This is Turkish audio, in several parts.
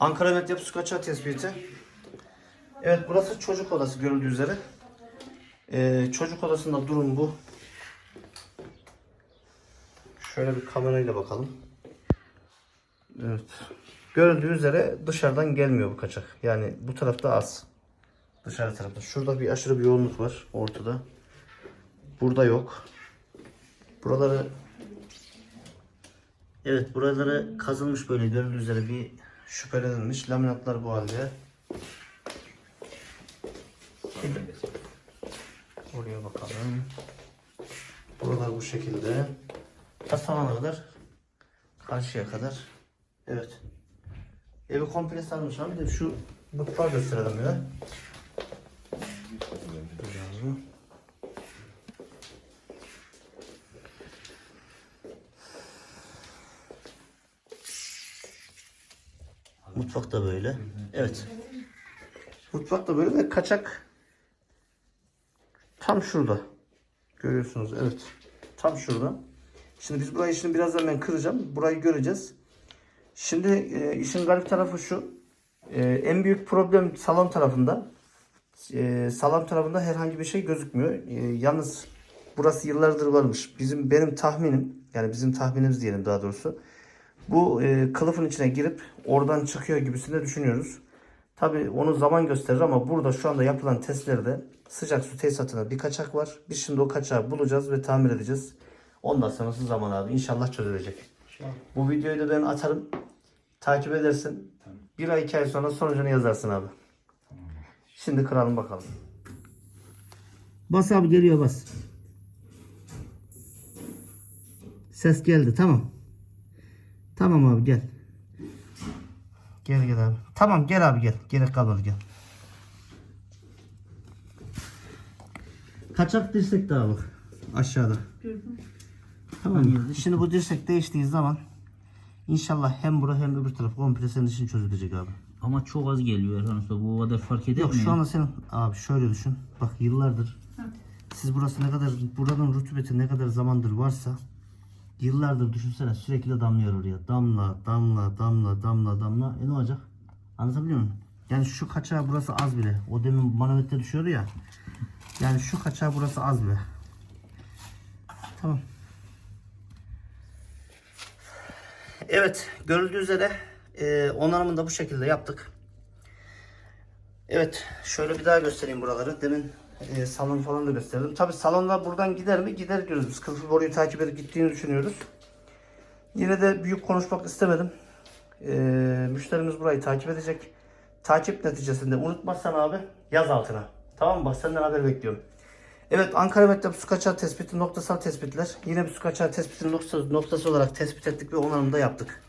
Ankara Medyap su kaçağı tespiti. Evet burası çocuk odası görüldüğü üzere. Ee, çocuk odasında durum bu. Şöyle bir kamerayla bakalım. Evet. Görüldüğü üzere dışarıdan gelmiyor bu kaçak. Yani bu tarafta az. Dışarı tarafta. Şurada bir aşırı bir yoğunluk var ortada. Burada yok. Buraları Evet buraları kazılmış böyle görüldüğü üzere bir şüphelenilmiş. Laminatlar bu halde. Oraya bakalım. Buralar bu şekilde. Tasarana kadar. Karşıya kadar. Evet. Evi komple sarmış abi de şu mutfağı gösterelim ya. Mutfak da böyle. Evet. Mutfak da böyle ve kaçak tam şurada. Görüyorsunuz evet. Tam şurada. Şimdi biz burayı şimdi birazdan ben kıracağım. Burayı göreceğiz. Şimdi e, işin garip tarafı şu. E, en büyük problem salon tarafında. E, salon tarafında herhangi bir şey gözükmüyor. E, yalnız burası yıllardır varmış. Bizim benim tahminim yani bizim tahminimiz diyelim daha doğrusu. Bu e, kılıfın içine girip oradan çıkıyor gibisini düşünüyoruz. Tabi onu zaman gösterir ama burada şu anda yapılan testlerde sıcak su tesisatına bir kaçak var. Biz şimdi o kaçağı bulacağız ve tamir edeceğiz. Ondan sonrası zaman abi inşallah çözülecek. Bu videoyu da ben atarım. Takip edersin. Bir ay iki ay sonra sonucunu yazarsın abi. Şimdi kıralım bakalım. Bas abi geliyor bas. Ses geldi tamam. Tamam abi gel. Gel gel abi. Tamam gel abi gel. Gerek kalmadı gel. Kaçak dirsek daha bak. Aşağıda. Tamam mı? Şimdi bu dirsek değiştiği zaman inşallah hem bura hem öbür taraf komple senin için çözülecek abi. Ama çok az geliyor Erhan Usta. Bu kadar fark eder Yok mi? şu anda senin abi şöyle düşün. Bak yıllardır siz burası ne kadar buranın rutubeti ne kadar zamandır varsa yıllardır düşünsene sürekli damlıyor oraya. Damla, damla, damla, damla, damla. E ne olacak? Anlatabiliyor muyum? Yani şu kaçağı burası az bile. O demin manometre düşüyordu ya. Yani şu kaçağı burası az bile. Tamam. Evet, görüldüğü üzere e, onarımını da bu şekilde yaptık. Evet, şöyle bir daha göstereyim buraları. Demin e, salon falan da gösterdim. Tabi salonda buradan gider mi? Gider diyoruz. Biz kılıfı boruyu takip edip gittiğini düşünüyoruz. Yine de büyük konuşmak istemedim. E, müşterimiz burayı takip edecek. Takip neticesinde unutmazsan abi yaz altına. Tamam mı? Bak senden haber bekliyorum. Evet Ankara Mektep su kaçağı tespiti noktasal tespitler. Yine bir su kaçağı tespitini noktası, noktası olarak tespit ettik ve onarımı da yaptık.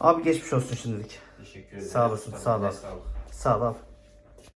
Abi geçmiş olsun şimdilik. Teşekkür ederim. Sağ olasın, sağ ol abi. Sağ ol. Sağ ol abi.